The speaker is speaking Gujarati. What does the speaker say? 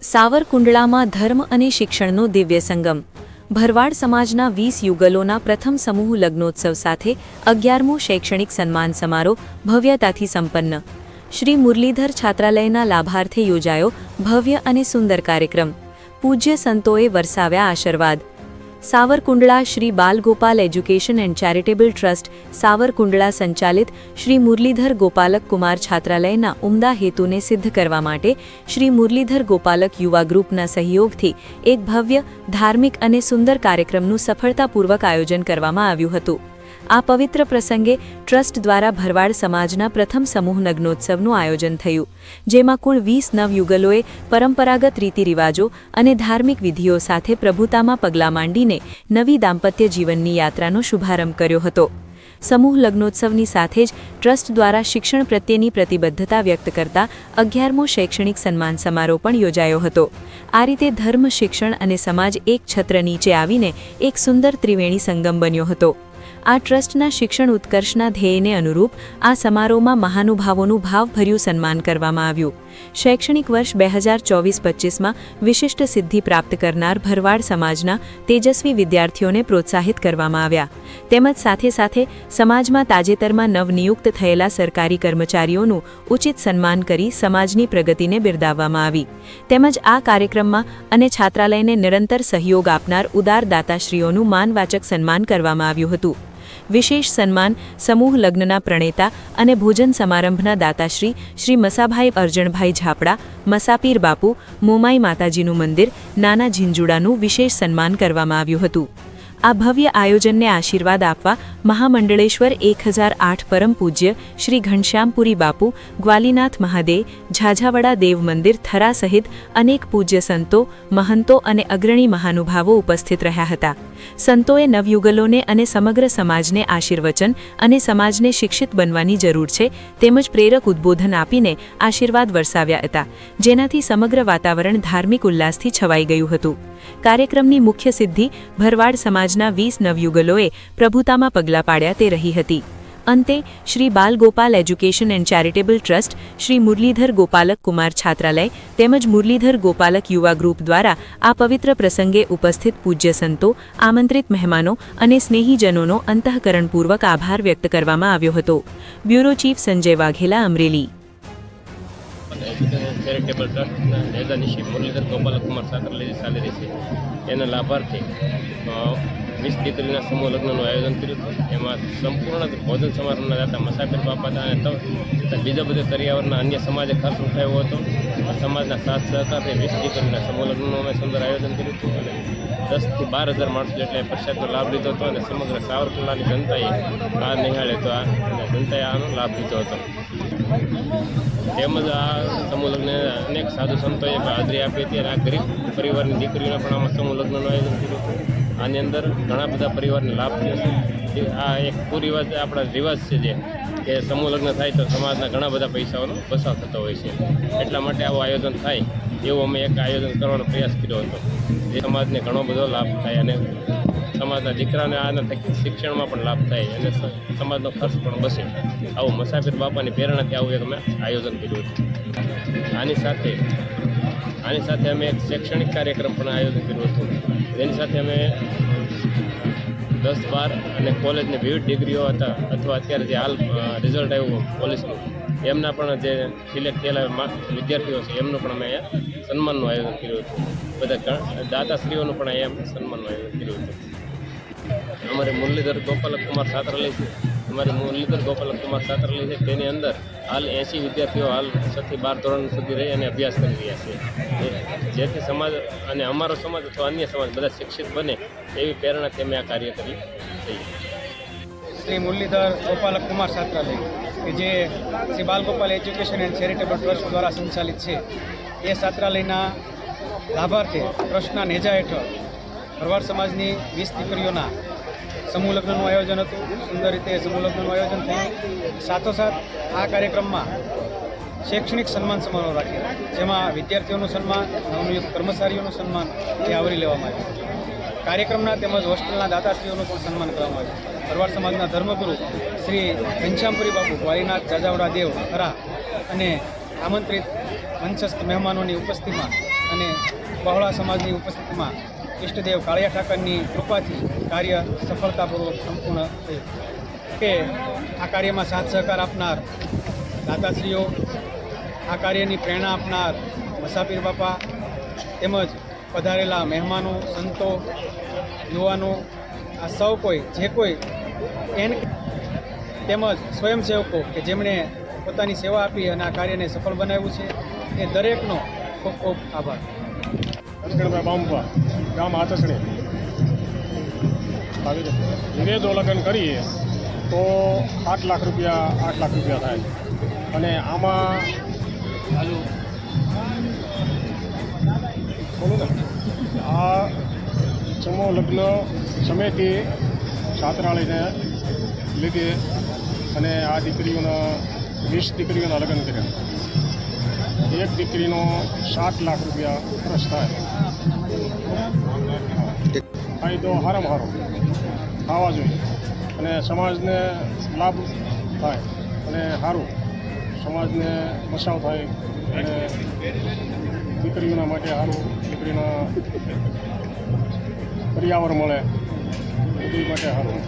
સાવરકુંડલામાં ધર્મ અને શિક્ષણનો દિવ્ય સંગમ. ભરવાડ સમાજના વીસ યુગલોના પ્રથમ સમૂહ લગ્નોત્સવ સાથે અગિયારમો શૈક્ષણિક સન્માન સમારોહ ભવ્યતાથી સંપન્ન. શ્રી મુરલીધર છાત્રાલયના લાભાર્થે યોજાયો ભવ્ય અને સુંદર કાર્યક્રમ. પૂજ્ય સંતોએ વરસાવ્યા આશીર્વાદ. Savarkundla Shri Balgopal education and charitable trust Savarkundla સંચાલિત શ્રી મુરલીધર ગોપાલક કુમાર છાત્રાલયના ઉમદા હેતુને સિદ્ધ કરવા માટે શ્રી મુરલીધર ગોપાલક યુવા ગ્રુપના સહયોગથી એક ભવ્ય, ધાર્મિક અને સુંદર કાર્યક્રમનું સફળતાપૂર્વક આયોજન કરવામાં આવ્યું હતું. આ પવિત્ર પ્રસંગે ટ્રસ્ટ દ્વારા ભરવાડ સમાજના પ્રથમ સમૂહ લગ્નોત્સવનું આયોજન થયું, જેમાં કુલ વીસ નવયુગલોએ પરંપરાગત રીતિરિવાજો અને ધાર્મિક વિધિઓ સાથે પ્રભુતામાં પગલાં માંડીને નવી દાંપત્ય જીવનની યાત્રાનો શુભારંભ કર્યો હતો. સમૂહ લગ્નોત્સવની સાથે જ ટ્રસ્ટ દ્વારા શિક્ષણ પ્રત્યેની પ્રતિબદ્ધતા વ્યક્ત કરતા અગિયારમો શૈક્ષણિક સન્માન સમારોહ પણ યોજાયો હતો. આ રીતે ધર્મ, શિક્ષણ અને સમાજ એક છત્ર નીચે આવીને એક સુંદર ત્રિવેણી સંગમ બન્યો હતો. આ ટ્રસ્ટના શિક્ષણ ઉત્કર્ષના ધ્યેયને અનુરૂપ આ સમારોહમાં મહાનુભાવોનું ભાવભર્યું સન્માન કરવામાં આવ્યું. શૈક્ષણિક વર્ષ બે હજાર ચોવીસ પચીસમાં વિશિષ્ટ સિદ્ધિ પ્રાપ્ત કરનાર ભરવાડ સમાજના તેજસ્વી વિદ્યાર્થીઓને પ્રોત્સાહિત કરવામાં આવ્યા. તેમજ સાથે સાથે સમાજમાં તાજેતરમાં નવનિયુક્ત થયેલા સરકારી કર્મચારીઓનું ઉચિત સન્માન કરી સમાજની પ્રગતિને બિરદાવવામાં આવી. તેમજ આ કાર્યક્રમમાં અને છાત્રાલયને નિરંતર સહયોગ આપનાર ઉદારદાતાશ્રીઓનું માનવાચક સન્માન કરવામાં આવ્યું હતું. વિશેષ સન્માન સમૂહ લગ્નના પ્રણેતા અને ભોજન સમારંભના દાતાશ્રી શ્રી મસાભાઈ અર્જણભાઈ ઝાપડા, મસાપીર બાપુ, મોમાઈ માતાજીનું મંદિર, નાના ઝીંઝુડાનું વિશેષ સન્માન કરવામાં આવ્યું હતું. આ ભવ્ય આયોજનને આશીર્વાદ આપવા મહામંડળેશ્વર એક હજાર આઠ પરમ પૂજ્ય શ્રી ઘનશ્યામપુરી બાપુ, ગ્વાલીનાથ મહાદેવ, ઝાઝાવડા દેવ મંદિર, થરા સહિત અનેક પૂજ્ય સંતો, મહંતો અને અગ્રણી મહાનુભાવો ઉપસ્થિત રહ્યા હતા. સંતોએ નવયુગલોને અને સમગ્ર સમાજને આશીર્વચન અને સમાજને શિક્ષિત બનવાની જરૂર છે, તેમજ પ્રેરક ઉદ્બોધન આપીને આશીર્વાદ વરસાવ્યા હતા, જેનાથી સમગ્ર વાતાવરણ ધાર્મિક ઉલ્લાસથી છવાઈ ગયું હતું. કાર્યક્રમની મુખ્ય સિદ્ધિ ભરવાડ સમાજના વીસ નવયુગલોએ પ્રભુતામાં પગલાં પાડ્યા તે રહી હતી. અંતે Shri Balgopal education and charitable trust, Shri Murlidhar Gopalak Kumar Chhatralaya તેમજ મુરલીધર ગોપાલક યુવા ગ્રુપ દ્વારા આ પવિત્ર પ્રસંગે ઉપસ્થિત પૂજ્ય સંતો, આમંત્રિત મહેમાનો અને સ્નેહીજનોનો અંતઃકરણપૂર્વક આભાર વ્યક્ત કરવામાં આવ્યો હતો. Bureau chief Sanjay Vaghela, Amreli. Charitable ટ્રસ્ટના નેતાનિશી મુરલીધર ગોપાલકુમાર સાકરલેજી ચાલી છે, એના લાભાર્થી વીસ દીકરીના સમૂહ લગ્નનું આયોજન કર્યું હતું. એમાં સંપૂર્ણ ભોજન સમારંભના દાતા મસાફિર બાપા હતા અને બીજા બધા તરિયાવરના અન્ય સમાજે ખર્ચ ઉઠાવ્યો હતો. સમાજના સાથ સહકારથી વીસ દીકરીના સમૂહ લગ્નનું અમે સુંદર આયોજન કર્યું હતું અને દસથી બાર હજાર માણસો જેટલા પ્રસાદનો લાભ લીધો હતો અને સમગ્ર સાવરકુંડલાની જનતાએ આ નિહાળે તો આ અને જનતાએ આનો લાભ લીધો હતો. તેમજ આ સમૂહ લગ્ન અનેક સાધુ સંતોએ હાજરી આપી હતી અને આ ગરીબ પરિવારની દીકરીઓને પણ આમાં સમૂહ લગ્નનું આયોજન કર્યું હતું. આની અંદર ઘણા બધા પરિવારને લાભ થયો છે. આ એક કુરિવાજ આપણા રિવાજ છે જે, કે સમૂહ લગ્ન થાય તો સમાજના ઘણા બધા પૈસાઓનો બચાવ થતો હોય છે. એટલા માટે આવું આયોજન થાય, એવું અમે એક આયોજન કરવાનો પ્રયાસ કર્યો હતો. જે સમાજને ઘણો બધો લાભ થાય અને સમાજના દીકરાને આના થકી શિક્ષણમાં પણ લાભ થાય અને સમાજનો ખર્ચ પણ બસે આવું મુસાફિર બાપાની પ્રેરણાથી આવું એક અમે આયોજન કર્યું હતું. આની સાથે આની સાથે અમે એક શૈક્ષણિક કાર્યક્રમ પણ આયોજન કર્યો હતો. જેની સાથે અમે દસ બાર અને કોલેજની વિવિધ ડિગ્રીઓ હતા અથવા અત્યારે જે હાલ રિઝલ્ટ આવ્યું પોલીસનું એમના પણ જે સિલેક્ટ થયેલા વિદ્યાર્થીઓ છે, એમનું પણ અમે અહીંયા સન્માનનું આયોજન કર્યું હતું. બધા દાતાશ્રીઓનું પણ અહીંયા સન્માનનું આયોજન કર્યું હતું. અમારે મુરલીધર ગોપાલ કુમાર સાતરલી છે. અમારે મુરલીધર ગોપાલક કુમાર છાત્રાલય છે. તેની અંદર હાલ એંસી વિદ્યાર્થીઓ હાલ છથી બાર ધોરણ સુધી રહી અને અભ્યાસ કરી રહ્યા છે. જેથી સમાજ અને અમારો સમાજ અથવા અન્ય સમાજ બધા શિક્ષિત બને એવી પ્રેરણાથી અમે આ કાર્ય કરી છીએ. શ્રી મુરલીધર ગોપાલક કુમાર છાત્રાલય કે જે Shri Balgopal education and charitable trust દ્વારા સંચાલિત છે. એ છાત્રાલયના લાભાર્થે ટ્રસ્ટના નેજા હેઠળ ભરવાડ સમાજની વીસ દીકરીઓના સમૂહ લગ્નનું આયોજન હતું. સુંદર રીતે સમૂહ લગ્નનું આયોજન થયું. સાથોસાથ આ કાર્યક્રમમાં શૈક્ષણિક સન્માન સમારોહ રાખ્યો જેમાં વિદ્યાર્થીઓનું સન્માન, નવનિયુક્ત કર્મચારીઓનું સન્માન એ આવરી લેવામાં આવ્યું કાર્યક્રમના તેમજ હોસ્ટેલના દાતાશ્રીઓનું પણ સન્માન કરવામાં આવ્યું ભરવાડ સમાજના ધર્મગુરુ શ્રી ઘનશ્યામપુરી બાપુ ગ્વાલીનાથ જાજાવડા દેવ ખરા અને આમંત્રિત મંચસ્થ મહેમાનોની ઉપસ્થિતિમાં અને બહોળા સમાજની ઉપસ્થિતિમાં ઈષ્ટદેવ કાળિયા ઠાકરની કૃપાથી કાર્ય સફળતાપૂર્વક સંપૂર્ણ થયું કે આ કાર્યમાં સાથ સહકાર આપનાર દાતાશ્રીઓ, આ કાર્યની પ્રેરણા આપનાર મસાપીર બાપા તેમજ પધારેલા મહેમાનો, સંતો, યુવાનો, આ સૌ કોઈ, જે કોઈ એન તેમજ સ્વયંસેવકો કે જેમણે પોતાની સેવા આપી અને આ કાર્યને સફળ બનાવ્યું છે, એ દરેકનો ખૂબ ખૂબ આભાર. લક્ષ્મણભાઈ બાંબા ગામ આચસણી. આવી રીતે. વિરેજો લગ્ન કરીએ તો આઠ લાખ રૂપિયા, આઠ લાખ રૂપિયા થાય. અને આમાં બોલું ને. આ સમૂહ લગ્ન સમયથી છાત્રાલયને લીધે અને આ દીકરીઓના વીસ દીકરીઓના લગ્ન કર્યા. એક દીકરીનો સાત લાખ રૂપિયા ખર્ચ થાય ફાયદો હારમ હારો થવા જોઈએ. અને સમાજને લાભ થાય અને સારું સમાજને બચાવ થાય અને દીકરીઓના માટે સારું દીકરીના પર્યાવરણ મળે. બધી માટે સારું